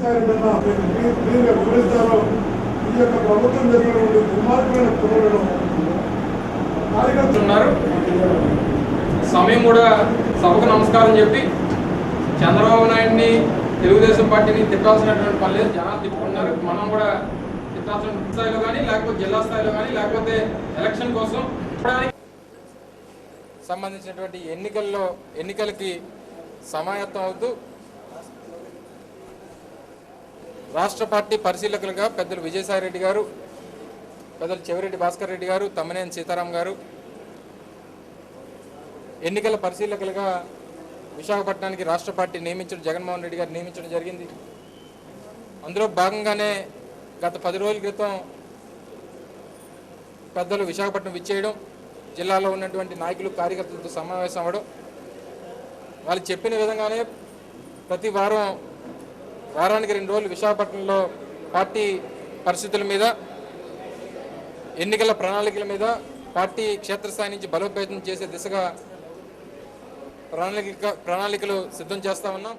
మీరు ఈ యొక్క ప్రభుత్వం జరిగినటువంటి దుర్మార్గమైన పనులను కార్యకర్తలు సమయం కూడా సభకు నమస్కారం చెప్పి చంద్రబాబు నాయుడిని తెలుగుదేశం పార్టీని తిట్టాల్సినటువంటి పని లేదు. జనాలు తిట్టుకుంటున్నారు. మనం కూడా తిట్టాల్సిన స్థాయిలో కానీ లేకపోతే జిల్లా స్థాయిలో కానీ లేకపోతే ఎలక్షన్ కోసం సంబంధించినటువంటి ఎన్నికల్లో ఎన్నికలకి సమాయత్తం అవుతూ రాష్ట్ర పార్టీ పరిశీలకులుగా పెద్దలు విజయసాయి రెడ్డి గారు పెద్దలు చెవిరెడ్డి భాస్కర్ రెడ్డి గారు తమ్మినేని సీతారాం గారు ఎన్నికల పరిశీలకులుగా విశాఖపట్నానికి రాష్ట్ర పార్టీ నియమించడం జగన్మోహన్ రెడ్డి గారు నియమించడం జరిగింది. అందులో భాగంగానే గత పది రోజుల క్రితం పెద్దలు విశాఖపట్నం విచ్చేయడం జిల్లాలో ఉన్నటువంటి నాయకులు కార్యకర్తలతో సమావేశం అవ్వడం వాళ్ళు చెప్పిన విధంగానే ప్రతి వారం వారానికి రెండు రోజులు విశాఖపట్నంలో పార్టీ పరిస్థితుల మీద ఎన్నికల ప్రణాళికల మీద పార్టీ క్షేత్రస్థాయి నుంచి బలోపేతం చేసే దిశగా ప్రణాళిక ప్రణాళికలు సిద్ధం చేస్తా ఉన్నాం.